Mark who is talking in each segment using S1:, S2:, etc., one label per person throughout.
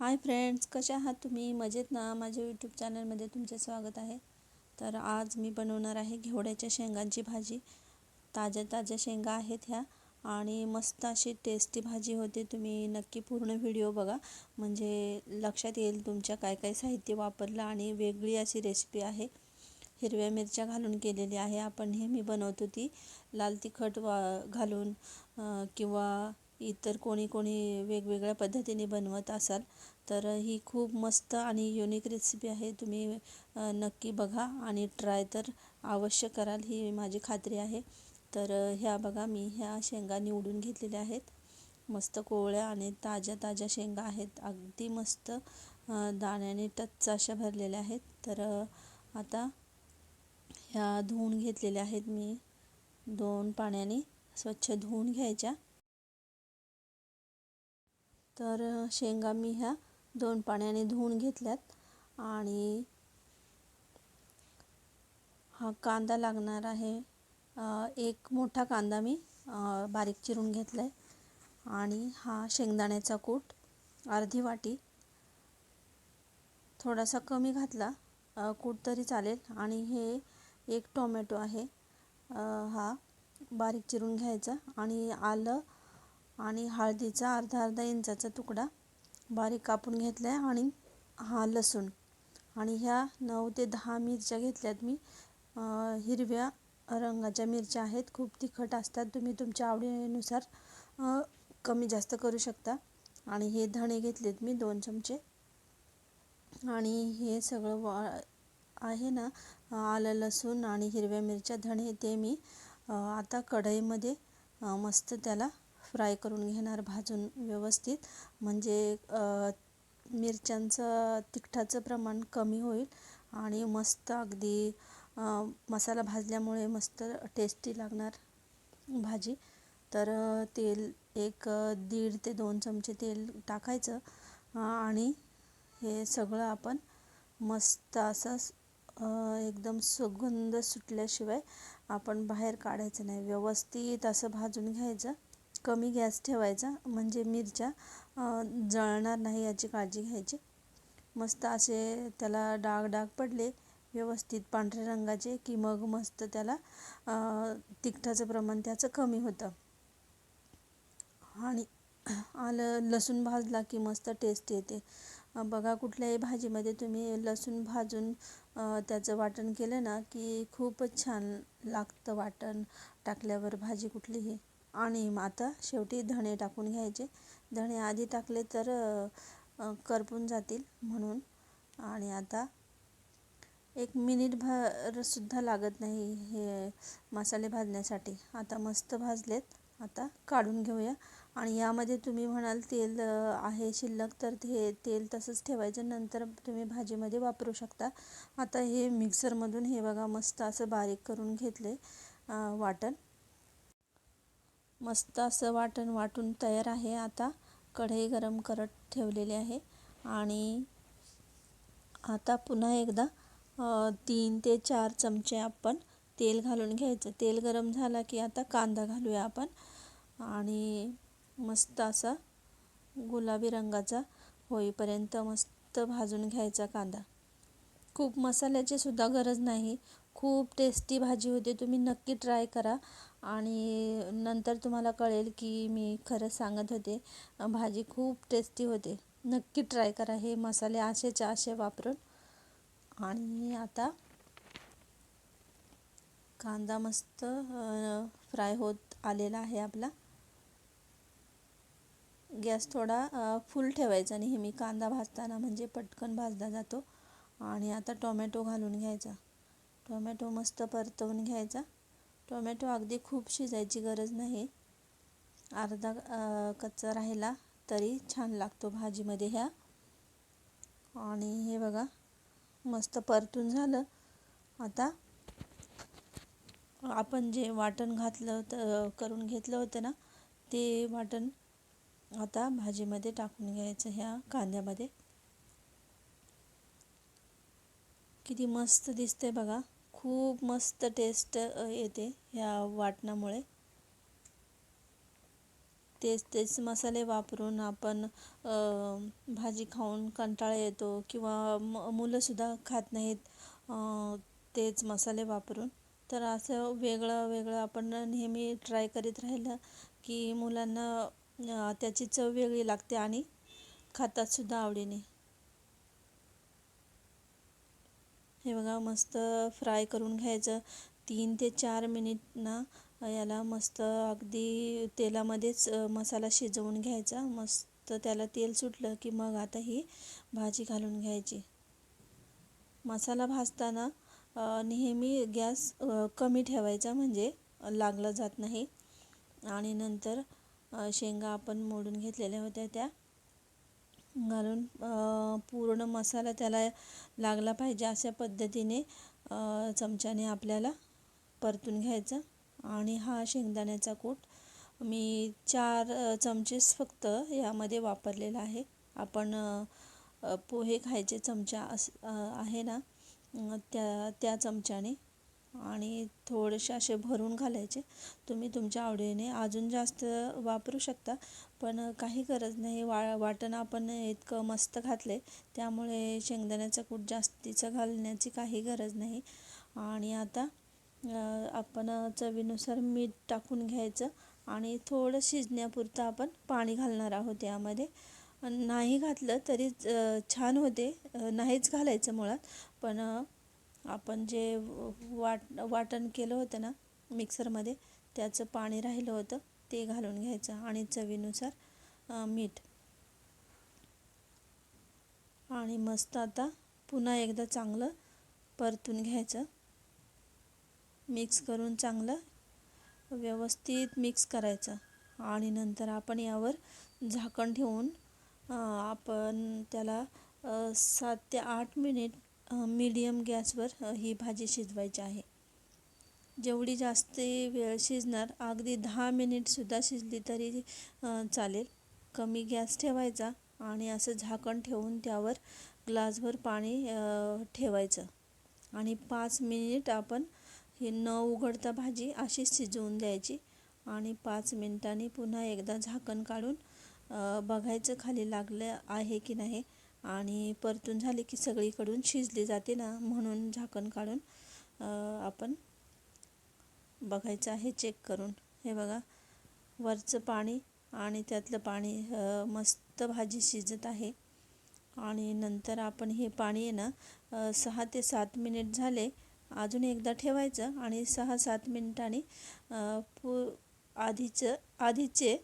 S1: Hi friends कशा आहात तुम्ही? मजेत ना? माझ्या यूट्यूब चॅनलमध्ये तुमचे स्वागत आहे. तर आज मी बनवणार आहे घेवड्याच्या शेंगांची भाजी. ताज्या ताज्या शेंगा आहेत ह्या आणि मस्त अशी टेस्टी भाजी होते. तुम्ही नक्की पूर्ण व्हिडिओ बघा. म्हणजे लक्षात येईल तुमच्या काय काय साहित्य वापरलं आणि वेगळी अशी रेसिपी आहे. हिरव्या मिरच्या घालून केलेली आहे. आपण नेहमी बनवतो ती. लाल तिखट वा घालून किंवा इतर कोणी कोणी वेगवेगळ्या पद्धतीने बनवत असाल तर ही खूप मस्त आणि युनिक रेसिपी आहे. तुम्ही नक्की बघा आणि ट्राय तर अवश्य कराल. ही माझी खात्री आहे. तर ह्या बघा मी ह्या शेंगा निवडून घेतलेल्या आहेत. मस्त कोवळ्या आणि ताज्या ताज्या शेंगा आहेत. अगदी मस्त दाण्याने टच्च अशा भरलेल्या आहेत. तर आता ह्या धुवून घेतलेल्या आहेत मी. दोन पाण्याने स्वच्छ धुवून घ्यायच्या. तर शेंगा मी ह्या दोन पाण्याने धुवून घेतल्यात आणि हा कांदा लागणार आहे. एक मोठा कांदा मी बारीक चिरून घेतला आहे आणि हा शेंगदाण्याचा कूट अर्धी वाटी थोडासा कमी घातला कूट तरी चालेल. आणि हे एक टोमॅटो आहे हा बारीक चिरून घ्यायचा आणि आलं आणि हळदीचा अर्धा अर्धा इंचाचा तुकडा बारीक कापून घेतला आहे आणि हा लसूण. आणि ह्या नऊ ते दहा मिरच्या घेतल्यात मी. हिरव्या रंगाच्या मिरच्या आहेत. खूप तिखट असतात. तुम्ही तुमच्या आवडीनुसार कमी जास्त करू शकता. आणि हे धणे घेतलेत मी दोन चमचे. आणि हे सगळं वा आहे ना आलं लसूण आणि हिरव्या मिरच्या धणे ते मी आता कढईमध्ये मस्त त्याला फ्राय करून घेणार भाजून व्यवस्थित. म्हणजे मिरच्यांचं तिखटाचं प्रमाण कमी होईल आणि मस्त अगदी मसाला भाजल्यामुळे मस्त टेस्टी लागणार भाजी. तर तेल एक दीड ते दोन चमचे तेल टाकायचं. आणि हे सगळं आपण मस्त असं एकदम सुगंध सुटल्याशिवाय आपण बाहेर काढायचं नाही. व्यवस्थित असं भाजून घ्यायचं. कमी गॅस ठेवायचा म्हणजे मिरच्या जळणार नाही याची काळजी घ्यायची. मस्त असे त्याला डाग डाग पडले व्यवस्थित पांढऱ्या रंगाचे की मग मस्त त्याला तिखटाचं प्रमाण त्याचं कमी होतं. आणि आलं लसूण भाजला की मस्त टेस्ट येते. बघा कुठल्याही भाजीमध्ये तुम्ही लसूण भाजून त्याचं वाटण केलं ना की खूपच छान लागतं वाटण टाकल्यावर भाजी कुठलीही. आणि मग आता शेवटी धणे टाकून घ्यायचे. धणे आधी टाकले तर करपून जातील म्हणून. आणि आता एक मिनिट भरसुद्धा लागत नाही हे मसाले भाजण्यासाठी. आता मस्त भाजलेत. आता काढून घेऊया. आणि यामध्ये तुम्ही म्हणाल तेल आहे शिल्लक तर ते तेल तसंच ठेवायचं. नंतर तुम्ही भाजीमध्ये वापरू शकता. आता हे मिक्सरमधून हे बघा मस्त असं बारीक करून घेतले वाटण. मस्त असं वाटण वाटून तयार आहे. आता कढई गरम करत ठेवलेली आहे. आणि आता पुन्हा एकदा तीन ते चार चमचे आपण तेल घालून घ्यायचं. तेल गरम झाला की आता कांदा घालूया आपण. आणि मस्त असा गुलाबी रंगाचा होईपर्यंत मस्त भाजून घ्यायचा कांदा. खूप मसाल्याची सुद्धा गरज नाही. खूप टेस्टी भाजी होते. तुम्ही नक्की ट्राय करा. आणि नंतर तुम्हाला कळेल की मी खरंच सांगत होते. भाजी खूप टेस्टी होते. नक्की ट्राय करा. हे मसाले असेच्या असे वापरून. आणि आता कांदा मस्त फ्राय होत आलेला आहे आपला. गॅस थोडा फुल ठेवायचा नेहमी कांदा भाजताना म्हणजे पटकन भाजला जातो. आणि आता टोमॅटो घालून घ्यायचा. टोमॅटो मस्त परतवून घ्यायचा. टोमॅटो अगदी खूप शिजायची गरज नाही. अर्धा कच्चा राहिला तरी छान लागतो भाजीमध्ये ह्या. आणि हे बघा मस्त परतून झालं. आता आपण जे वाटण घातलं होतं करून घेतलं होतं ना ते वाटण आता भाजीमध्ये टाकून घ्यायचं ह्या कांद्यामध्ये. किती मस्त दिसते बघा. खूप मस्त टेस्ट येते ह्या वाटणामुळे. तेच तेच मसाले वापरून आपण भाजी खाऊन कंटाळा येतो किंवा म मुलंसुद्धा खात नाहीत तेच मसाले वापरून. तर असं वेगळं वेगळं आपण नेहमी ट्राय करीत राहिलं की मुलांना त्याची चव वेगळी लागते आणि खातातसुद्धा आवडीने. हे बघा मस्त फ्राय करून घ्यायचं. तीन ते चार मिनिट ना याला मस्त अगदी तेलामध्येच मसाला शिजवून घ्यायचा. मस्त त्याला तेल सुटलं की मग आता ही भाजी घालून घ्यायची. मसाला भाजताना नेहमी गॅस कमी ठेवायचा म्हणजे लागला जात नाही. आणि नंतर शेंगा आपण मोडून घेतलेल्या होत्या त्या. घालून पूर्ण मसाला त्याला लागला पाहिजे अशा पद्धतीने चमच्याने आपल्याला परतून घ्यायचं. आणि हा शेंगदाण्याचा कूट मी चार चमचेच फक्त यामध्ये वापरलेला आहे. आपण पोहे खायचे चमचा अस आहे ना त्या त्या चमच्याने. आणि थोडेसे असे भरून घालायचे. तुम्ही तुमच्या आवडीने अजून जास्त वापरू शकता. पण काही गरज नाही. वा वाटण आपण इतकं मस्त घातले. त्यामुळे शेंगदाण्याचा कूट जास्तीचं घालण्याची काही गरज नाही. आणि आता आपण चवीनुसार मीठ टाकून घ्यायचं. आणि थोडं शिजण्यापुरतं आपण पाणी घालणार आहोत यामध्ये. नाही घातलं तरी छान होते. नाहीच घालायचं मुळात. पण आपण जे वाट वाटण केलं होतं ना मिक्सरमध्ये त्याचं पाणी राहिलं होतं ते घालून घ्यायचं आणि चवीनुसार मीठ. आणि मस्त आता पुन्हा एकदा चांगलं परतून घ्यायचं. मिक्स करून चांगलं व्यवस्थित मिक्स करायचं. आणि नंतर आपण यावर झाकण ठेवून आपण त्याला सात ते आठ मिनिट मीडियम गॅसवर ही भाजी शिजवायची आहे. जेवढी जास्त वेळ शिजणार अगदी दहा मिनिटसुद्धा शिजली तरी चालेल. कमी गॅस ठेवायचा आणि असं झाकण ठेवून त्यावर ग्लासभर पाणी ठेवायचं. आणि पाच मिनिट आपण ही न उघडता भाजी अशीच शिजवून द्यायची आणि पाच मिनिटांनी पुन्हा एकदा झाकण काढून बघायचं खाली लागलं आहे की नाही. आणि परतून झाली की सगळीकडून शिजली जाते ना म्हणून झाकण काढून आपण बघायचं आहे चेक करून. हे बघा वरचं पाणी आणि त्यातलं पाणी मस्त भाजी शिजत आहे. आणि नंतर आपण हे पाणी आहे ना सहा ते सात मिनिट झाले अजून एकदा ठेवायचं आणि सहा सात मिनिटांनी पू आधीचं आधीचे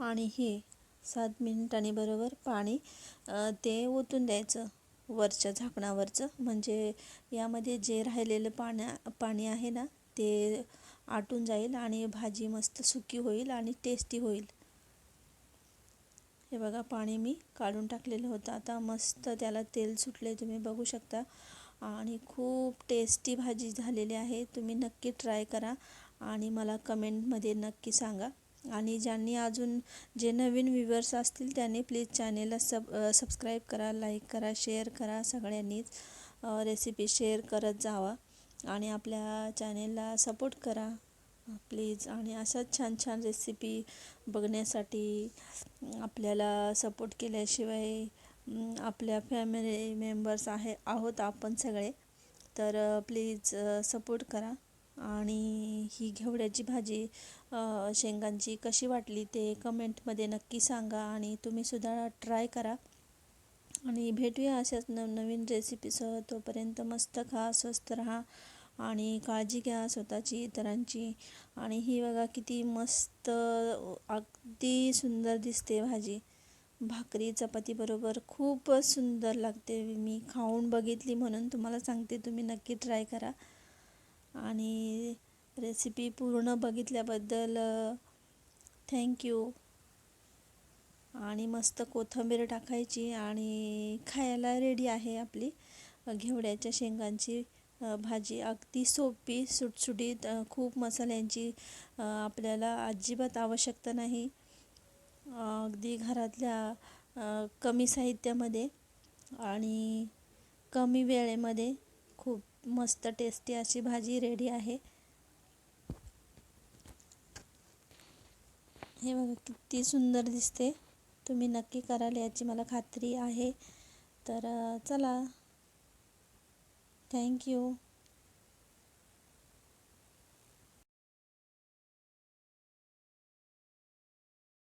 S1: आणि हे सात मिनिटांनी बरोबर पाणी ते ओतून द्यायचं वरच्या झाकणावरचं. म्हणजे यामध्ये जे राहिलेलं पाण्या पाणी आहे ना ते आटून जाईल आणि भाजी मस्त सुकी होईल आणि टेस्टी होईल. हे बघा पाणी मी काढून टाकलेलं होतं. आता मस्त त्याला तेल सुटले तुम्ही बघू शकता. आणि खूप टेस्टी भाजी झालेली आहे. तुम्ही नक्की ट्राय करा आणि मला कमेंटमध्ये नक्की सांगा. आणि ज्यांनी अजून जे नवीन व्ह्युअर्स असतील त्यांनी प्लीज चॅनेलला सब सबस्क्राईब करा लाईक करा शेअर करा सगळ्यांनीच. रेसिपी शेअर करत जावा आणि आपल्या चॅनेलला सपोर्ट करा. प्लीज आणि अशाच छान छान रेसिपी बघण्यासाठी आपल्याला सपोर्ट केल्याशिवाय आपल्या फॅमिली मेंबर्स आहे आहोत आपण सगळे. तर प्लीज सपोर्ट करा. आणि ही घेवड्याची भाजी शेंगांची कशी वाटली ते कमेंटमध्ये नक्की सांगा आणि तुम्हीसुद्धा ट्राय करा. आणि भेटूया अशाच नवनवीन रेसिपीसह. तोपर्यंत मस्त खा स्वस्त राहा आणि काळजी घ्या स्वतःची इतरांची. आणि ही बघा किती मस्त अगदी सुंदर दिसते भाजी. भाकरी चपातीबरोबर खूपच सुंदर लागते. मी खाऊन बघितली म्हणून तुम्हाला सांगते तुम्ही नक्की ट्राय करा. आणि रेसिपी पूर्ण बघितल्याबद्दल थँक्यू आणि मस्त कोथिंबीर टाकायची आणि खायला रेडी आहे आपली घेवड्याच्या शेंगांची भाजी. अगदी सोपी सुटसुटीत खूप मसाल्यांची आपल्याला अजिबात आवश्यकता नाही. अगदी घरातल्या कमी साहित्यामध्ये आणि कमी वेळेमध्ये मस्त टेस्टी अशी भाजी रेडी आहे. हे बघा किती सुंदर दिसते. तुम्ही नक्की कराल याची मला खात्री आहे. तर चला. थँक्यू